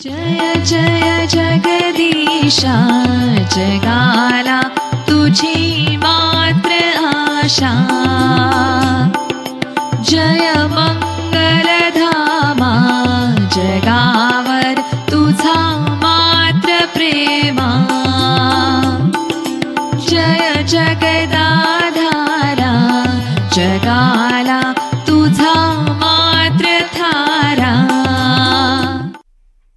जय जय जगदीशा जगाला तुझी मात्र आशा. जय मंगलधामा जगावर तुझा मात्र प्रेमा. जय जगदाधारा जगाला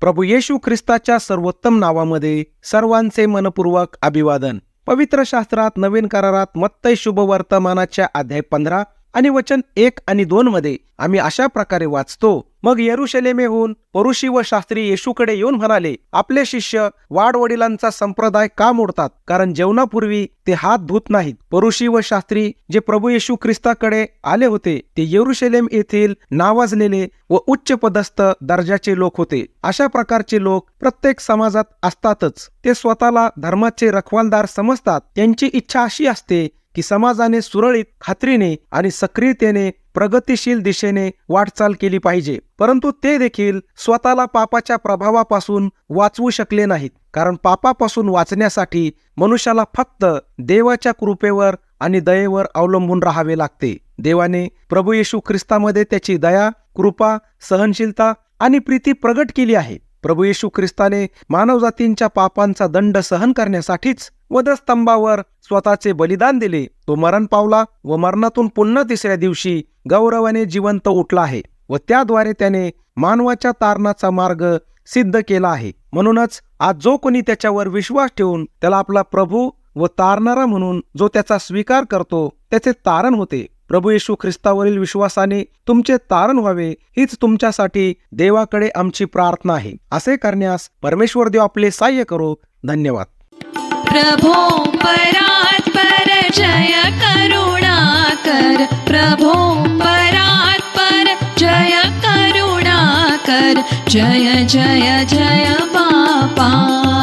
प्रभू येशू ख्रिस्ताच्या सर्वोत्तम नावामध्ये सर्वांचे मनपूर्वक अभिवादन. पवित्र शास्त्रात नवीन करारात मत्तय शुभ वर्तमानाच्या अध्याय पंधरा आणि वचन एक आणि दोन मध्ये आम्ही अशा प्रकारे वाचतो. मग येरुशलेमेहून परुषी व शास्त्री येशूकडे येऊन म्हणाले आपले शिष्य वाडवडिलांचा संप्रदाय का मोडतात? कारण जेवणापूर्वी ते हात धुत नाहीत. परुषी व शास्त्री जे प्रभू येशू ख्रिस्ताकडे आले होते ते येरुशलेम येथील नावाजलेले व उच्च पदस्थ दर्जाचे लोक होते. अशा प्रकारचे लोक प्रत्येक समाजात असतातच. ते स्वतःला धर्माचे रखवालदार समजतात. त्यांची इच्छा अशी असते की समाजाने सुरळीत खात्रीने आणि सक्रियतेने प्रगतिशील दिशेने वाटचाल केली पाहिजे. परंतु ते देखील स्वतःला पापाच्या प्रभावापासून वाचवू शकले नाहीत. कारण पापापासून वाचण्यासाठी मनुष्याला फक्त देवाच्या कृपेवर आणि दयेवर अवलंबून राहावे लागते. देवाने प्रभू येशू ख्रिस्तामध्ये त्याची दया कृपा सहनशीलता आणि प्रीती प्रगट केली आहे. प्रभू येशू ख्रिस्ताने मानवजातींच्या पापांचा दंड सहन करण्यासाठीच वधस्तंभावर स्वतःचे बलिदान दिले. तो मरण पावला व मरणातून पुन्हा तिसऱ्या दिवशी गौरवाने जिवंत उठला आहे व त्याद्वारे त्याने मानवाच्या तारणाचा मार्ग सिद्ध केला आहे. म्हणूनच आज जो कोणी त्याच्यावर विश्वास ठेवून त्याला आपला प्रभू व तारणारा म्हणून जो त्याचा स्वीकार करतो त्याचे तारण होते. प्रभू येशू ख्रिस्तावरील विश्वासाने तुमचे तारण व्हावे हीच तुमच्यासाठी देवाकडे आमची प्रार्थना आहे. असे करण्यास परमेश्वर देव आपले सहाय्य करो. धन्यवाद. प्रभो परात् पर जय करुणा कर। प्रभो परात् पर जय करुणा कर। जय जय जय बापा।